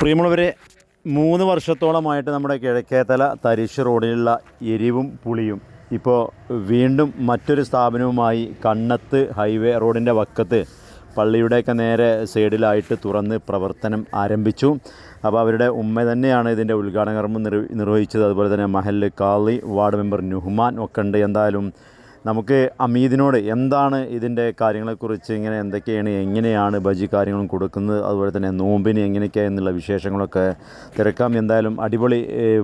പ്രിയമുള്ളവരെ മൂന്ന് വർഷത്തോളമായിട്ട് നമ്മുടെ കിഴക്കേത്തല തരിശ് റോഡിലുള്ള എരിവും പുളിയും ഇപ്പോൾ വീണ്ടും മറ്റൊരു സ്ഥാപനവുമായി കണ്ണത്ത് ഹൈവേ റോഡിന്റെ വക്കത്ത് പള്ളിയുടെയൊക്കെ നേരെ സൈഡിലായിട്ട് തുറന്ന് പ്രവർത്തനം ആരംഭിച്ചു. അപ്പോൾ അവരുടെ ഉമ്മ തന്നെയാണ് ഇതിന്റെ ഉദ്ഘാടന കർമ്മം നിർവ- നിർവഹിച്ചത്. അതുപോലെ തന്നെ മഹല്ല് കാളി വാർഡ് മെമ്പർ നുഹ്മാൻ ഒക്കെ ഉണ്ട് എന്തായാലും നമുക്ക് അമീദിനോട് എന്താണ് ഇതിന്റെ കാര്യങ്ങളെക്കുറിച്ച് ഇങ്ങനെ എന്തൊക്കെയാണ് എങ്ങനെയാണ് ബജി കാര്യങ്ങളും കൊടുക്കുന്നത് അതുപോലെ തന്നെ നോമ്പിന് എങ്ങനെയൊക്കെയാണ് എന്നുള്ള വിശേഷങ്ങളൊക്കെ തിരക്കാം. എന്തായാലും അടിപൊളി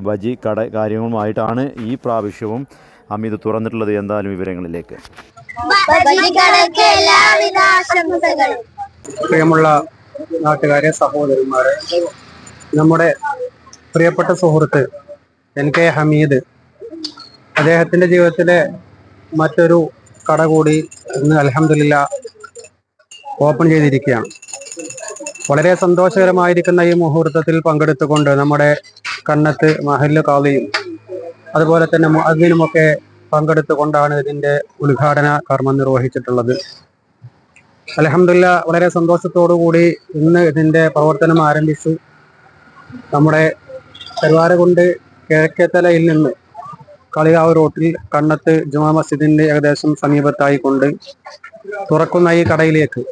ബജി കട കാര്യങ്ങളുമായിട്ടാണ് ഈ പ്രാവശ്യവും അമീദ് തുറന്നിട്ടുള്ളത്. എന്തായാലും വിവരങ്ങളിലേക്ക്. പ്രിയമുള്ള നാട്ടുകാരെ സഹോദരന്മാരെ നമ്മുടെ പ്രിയപ്പെട്ട സുഹൃത്ത് എൻ കെ ഹമീദ് അദ്ദേഹത്തിന്റെ ജീവിതത്തിലെ മറ്റൊരു കട കൂടി ഇന്ന് അലഹമില്ല ഓപ്പൺ ചെയ്തിരിക്കുകയാണ്. വളരെ സന്തോഷകരമായിരിക്കുന്ന ഈ മുഹൂർത്തത്തിൽ പങ്കെടുത്തുകൊണ്ട് നമ്മുടെ കണ്ണത്ത് മഹല്ല് കാളിയും അതുപോലെ തന്നെ മുഅദ്ദിനുമൊക്കെ പങ്കെടുത്തുകൊണ്ടാണ് ഇതിന്റെ ഉദ്ഘാടന കർമ്മം നിർവഹിച്ചിട്ടുള്ളത്. അലഹമില്ല വളരെ കൂടി ഇന്ന് ഇതിന്റെ പ്രവർത്തനം ആരംഭിച്ചു. നമ്മുടെ കരുവാരകുണ്ട് കിഴക്കേത്തലയിൽ നിന്ന് കളികാവ് റോട്ടിൽ കണ്ണത്ത് ജുമാ മസ്ജിദിന്റെ ഏകദേശം സമീപത്തായി കൊണ്ട് തുറക്കുന്ന ഈ കടയിലേക്ക്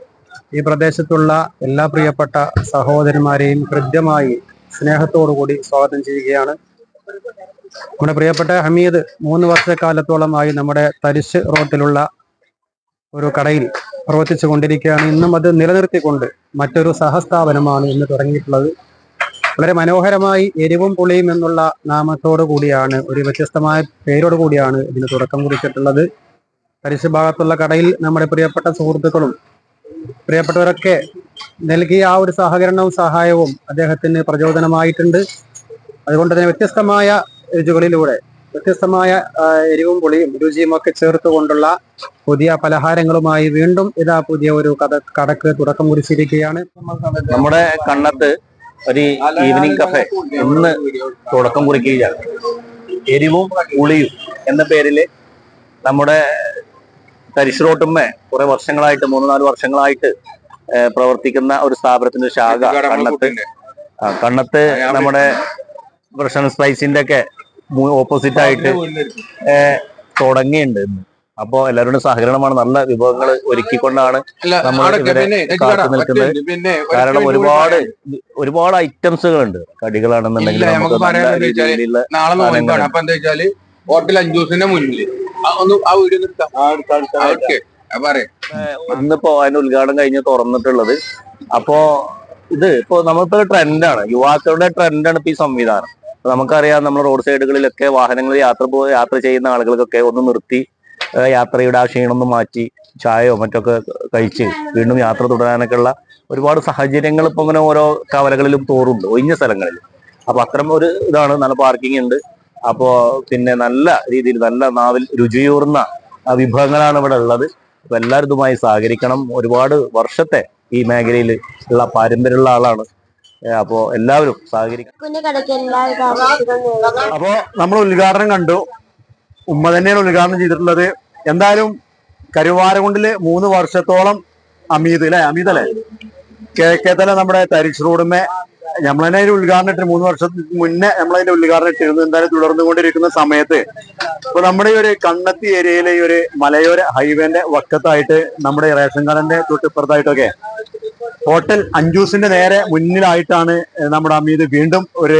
ഈ പ്രദേശത്തുള്ള എല്ലാ പ്രിയപ്പെട്ട സഹോദരന്മാരെയും ഹൃദ്യമായി സ്നേഹത്തോടു കൂടി സ്വാഗതം ചെയ്യുകയാണ്. നമ്മുടെ പ്രിയപ്പെട്ട ഹമീദ് മൂന്ന് വർഷക്കാലത്തോളമായി നമ്മുടെ തരിശ് റോട്ടിലുള്ള ഒരു കടയിൽ പ്രവർത്തിച്ചു കൊണ്ടിരിക്കുകയാണ് ഇന്നും അത് നിലനിർത്തിക്കൊണ്ട് മറ്റൊരു സഹസ്ഥാപനമാണ് ഇന്ന് തുടങ്ങിയിട്ടുള്ളത്. വളരെ മനോഹരമായി എരിവും പുളിയും എന്നുള്ള നാമത്തോടു കൂടിയാണ് ഒരു വ്യത്യസ്തമായ പേരോട് കൂടിയാണ് ഇതിന് തുടക്കം കുറിച്ചിട്ടുള്ളത്. പരിശു ഭാഗത്തുള്ള കടയിൽ നമ്മുടെ പ്രിയപ്പെട്ട സുഹൃത്തുക്കളും പ്രിയപ്പെട്ടവരൊക്കെ നൽകിയ ആ ഒരു സഹകരണവും സഹായവും അദ്ദേഹത്തിന് പ്രചോദനമായിട്ടുണ്ട്. അതുകൊണ്ട് തന്നെ വ്യത്യസ്തമായ രുചികളിലൂടെ വ്യത്യസ്തമായ എരിവും പുളിയും രുചിയും ഒക്കെ ചേർത്തുകൊണ്ടുള്ള പുതിയ പലഹാരങ്ങളുമായി വീണ്ടും ഇതാ പുതിയ ഒരു കഥ കടക്ക് തുടക്കം കുറിച്ചിരിക്കുകയാണ്. നമ്മുടെ കണ്ണത്ത് ഒരു ഈവനിങ് കഫെ ഇന്ന് തുടക്കം കുറിക്കുകയാണ് എരിവും ഉളിയും എന്ന പേരിൽ നമ്മുടെ തരിശ്ശിറോട്ടുമ്മ കുറെ വർഷങ്ങളായിട്ട് മൂന്ന് നാല് വർഷങ്ങളായിട്ട് പ്രവർത്തിക്കുന്ന ഒരു സ്ഥാപനത്തിന്റെ ശാഖ കണ്ണത്ത്. കണ്ണത്ത് നമ്മുടെ പ്രഷൻ സ്പൈസിന്റെ ഒക്കെ ഓപ്പോസിറ്റ് ആയിട്ട് തുടങ്ങിയുണ്ട് തുടങ്ങിയിട്ടുണ്ട് ഇന്ന്. അപ്പോ എല്ലാവരും സഹകരണമാണ്. നല്ല വിഭവങ്ങൾ ഒരുക്കിക്കൊണ്ടാണ് നമ്മൾ ഇവരെ കാത്തു നിൽക്കുന്നത്. കാരണം ഒരുപാട് ഒരുപാട് ഐറ്റംസുകളുണ്ട്. കടികളാണെന്നുണ്ടെങ്കിൽ നമുക്ക് നാളെ നോമ്പാണ് അപ്പൊ എന്താ വെച്ചാൽ ഹോട്ടൽ അഞ്ചൂസിന്റെ മുന്നിൽ ഒന്ന് ആ പറയാം. ഇന്നിപ്പോ അതിന്റെ ഉദ്ഘാടനം കഴിഞ്ഞ് തുറന്നിട്ടുള്ളത്. അപ്പോ ഇത് ഇപ്പോ നമ്മളിപ്പോ ട്രെൻഡാണ്. യുവാക്കളുടെ ട്രെൻഡാണ് ഇപ്പൊ ഈ സംവിധാനം. നമുക്കറിയാം നമ്മൾ റോഡ് സൈഡുകളിലൊക്കെ വാഹനങ്ങളിൽ യാത്ര യാത്ര ചെയ്യുന്ന ആളുകൾക്കൊക്കെ ഒന്ന് നിർത്തി യാത്രയുടെ ആ ക്ഷീണം മാറ്റി ചായയോ മറ്റൊക്കെ കഴിച്ച് വീണ്ടും യാത്ര തുടരാനൊക്കെ ഉള്ള ഒരുപാട് സാഹചര്യങ്ങൾ ഇപ്പൊ ഇങ്ങനെ ഓരോ കവലകളിലും തോറുണ്ട് ഒഴിഞ്ഞ സ്ഥലങ്ങളിൽ. അപ്പൊ അത്തരം ഒരു ഇതാണ് നല്ല പാർക്കിംഗ് ഉണ്ട്. അപ്പോ പിന്നെ നല്ല രീതിയിൽ നല്ല നാവിൽ രുചിയൂർന്ന വിഭവങ്ങളാണ് ഇവിടെ ഉള്ളത്. അപ്പൊ എല്ലാവരും ഇതുമായി സഹകരിക്കണം. ഒരുപാട് വർഷത്തെ ഈ മേഖലയിൽ ഉള്ള പാരമ്പര്യമുള്ള ആളാണ്. അപ്പോ എല്ലാവരും സഹകരിക്കണം അപ്പോ നമ്മൾ ഉദ്ഘാടനം കണ്ടു. ഉമ്മ തന്നെയാണ് ഉദ്ഘാടനം ചെയ്തിട്ടുള്ളത്. എന്തായാലും കരുവാരകുണ്ടിൽ മൂന്ന് വർഷത്തോളം അമീത് അല്ലെ? അമീത് അല്ലെ? കിഴക്കേത്തല നമ്മുടെ തരിശ് റോഡുമേ നമ്മളതിനെ അതിന്റെ ഉദ്ഘാടനം ഇട്ട് മൂന്ന് വർഷത്തിന് മുന്നേ നമ്മളതിന്റെ ഉദ്ഘാടനം ഇട്ടിരുന്നു എന്തായാലും തുടർന്നുകൊണ്ടിരിക്കുന്ന സമയത്ത്. ഇപ്പൊ നമ്മുടെ ഈ ഒരു കണ്ണത്തി ഏരിയയിലെ ഈ ഒരു മലയോര ഹൈവേന്റെ വക്കത്തായിട്ട് നമ്മുടെ റേഷൻ കാർഡിന്റെ തൊട്ടിപ്പുറത്തായിട്ടൊക്കെ ഹോട്ടൽ അഞ്ചൂസിന്റെ നേരെ മുന്നിലായിട്ടാണ് നമ്മുടെ അമീത് വീണ്ടും ഒരു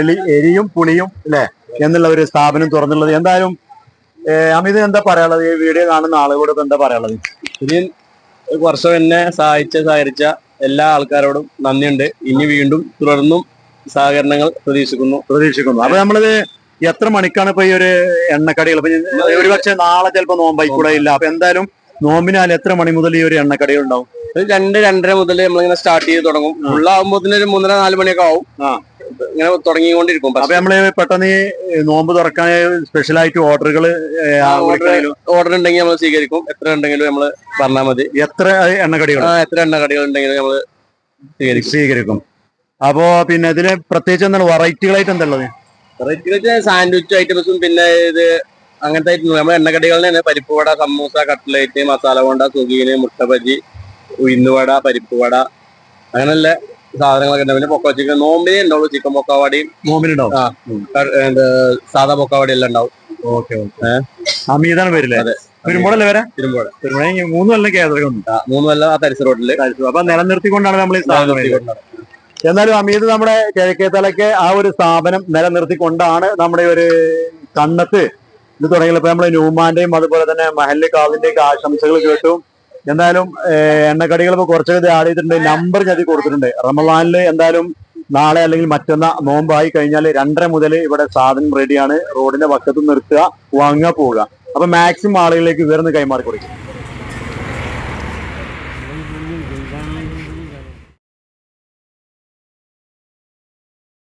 എലി എരിയും പുളിയും അല്ലെ? എന്നുള്ള ഒരു സ്ഥാപനം തുറന്നുള്ളത്. എന്തായാലും അമിത് എന്താ പറയാനുള്ളത്? ഈ വീഡിയോ കാണുന്ന ആളുകളോട് എന്താ പറയാനുള്ളത്? ഇതിൽ വർഷം എന്നെ സഹായിച്ച സഹകരിച്ച എല്ലാ ആൾക്കാരോടും നന്ദിയുണ്ട്. ഇനി വീണ്ടും തുടർന്നും സഹകരണങ്ങൾ പ്രതീക്ഷിക്കുന്നു. പ്രതീക്ഷിക്കുന്നു. അപ്പൊ നമ്മളിത് എത്ര മണിക്കാണ് ഇപ്പൊ ഈ ഒരു എണ്ണക്കടികൾ? ഇപ്പൊ ഒരു പക്ഷേ നാളെ ചിലപ്പോ നോമ്പായി കൂടെ ഇല്ല. അപ്പൊ എന്തായാലും നോമ്പിനാൽ എത്ര മണി മുതൽ ഈ ഒരു എണ്ണക്കടികൾ ഉണ്ടാവും? രണ്ട് രണ്ടര മുതൽ നമ്മളിങ്ങനെ സ്റ്റാർട്ട് ചെയ്ത് തുടങ്ങും. ഫുള്ളാകുമ്പോ ഒരു മൂന്നര നാല് മണിയൊക്കെ ആവും. ആ. ഇങ്ങനെ തുടങ്ങിക്കൊണ്ടിരിക്കും. അപ്പൊ നമ്മൾ പെട്ടെന്ന് നോമ്പ് തുറക്കാൻ സ്പെഷ്യൽ ആയിട്ട് ഓർഡറുകൾ ഓർഡർ ഉണ്ടെങ്കിൽ നമ്മൾ സ്വീകരിക്കും. എത്ര ഉണ്ടെങ്കിലും നമ്മൾ പറഞ്ഞാൽ മതി. എത്ര എണ്ണക്കടികൾ എത്ര എണ്ണ കടികൾ ഉണ്ടെങ്കിലും നമ്മൾ സ്വീകരിക്കും. സ്വീകരിക്കും. അപ്പോ പിന്നെ ഇതിൽ പ്രത്യേകിച്ച് എന്താണ് വെറൈറ്റികളായിട്ട് എന്താ ഉള്ളത്? സാൻഡ്വിച്ച് ഐറ്റംസും പിന്നെ ഇത് അങ്ങനത്തെ ഐറ്റം നമ്മൾ എണ്ണക്കടികളിൽ തന്നെ പരിപ്പ് വട സമൂസ കട്ട്ലേറ്റ് മസാല കൊണ്ട സുഗീന് മുട്ട ബജി ഉഴുന്നുവട പരിപ്പ് വട അങ്ങനെയുള്ള സാധനങ്ങളൊക്കെ ഉണ്ട് പിന്നെ പൊക്ക ചിക്കൻ നോമ്പിനെ ഉണ്ടാവുള്ളൂ ചിക്കൻ പൊക്കാവാടിയും നോമ്പിനുണ്ടാവും. ആ എന്ത് സാധാ പൊക്കാവാടി എല്ലാം ഉണ്ടാവും. Okay okay. അമീതാണ് പേരില്ലേ? അതെ. പെരുമ്പോഴല്ലേ വരെ? ഇരുമ്പോഴ് പെരുമ്പോഴ മൂന്ന് കൊല്ലം കേന്ദ്രം ഉണ്ട്. മൂന്ന് കൊല്ലം ആ തരിശ് റോഡിൽ. അപ്പൊ നിലനിർത്തിക്കൊണ്ടാണ് നമ്മൾ ഈ സ്ഥാപനം. എന്നാലും അമീത് നമ്മുടെ കിഴക്കേത്തലയ്ക്ക് ആ ഒരു സ്ഥാപനം നിലനിർത്തിക്കൊണ്ടാണ് നമ്മുടെ ഒരു കണ്ണത്ത് ഇത് തുടങ്ങിയപ്പോ ഇപ്പൊ നമ്മൾ ന്യൂമാന്റെയും അതുപോലെ തന്നെ മഹല്ല് കാവിന്റെയും ഒക്കെ ആശംസകൾ കേട്ടു. എന്തായാലും എണ്ണക്കടികൾ ഇപ്പൊ കുറച്ചൊക്കെ ആഡ് ചെയ്തിട്ടുണ്ട്. നമ്പർ ഞാൻ കൊടുത്തിട്ടുണ്ട്. റമലാനിൽ എന്തായാലും നാളെ അല്ലെങ്കിൽ മറ്റന്നാ നോമ്പായി കഴിഞ്ഞാൽ രണ്ടര മുതൽ ഇവിടെ സാധനം റെഡിയാണ് റോഡിന്റെ പക്കത്ത് നിർത്തുക വാങ്ങുക പോവുക. അപ്പൊ മാക്സിമം ആളുകളിലേക്ക് ഉയർന്ന് കൈമാറി കൊടുക്കും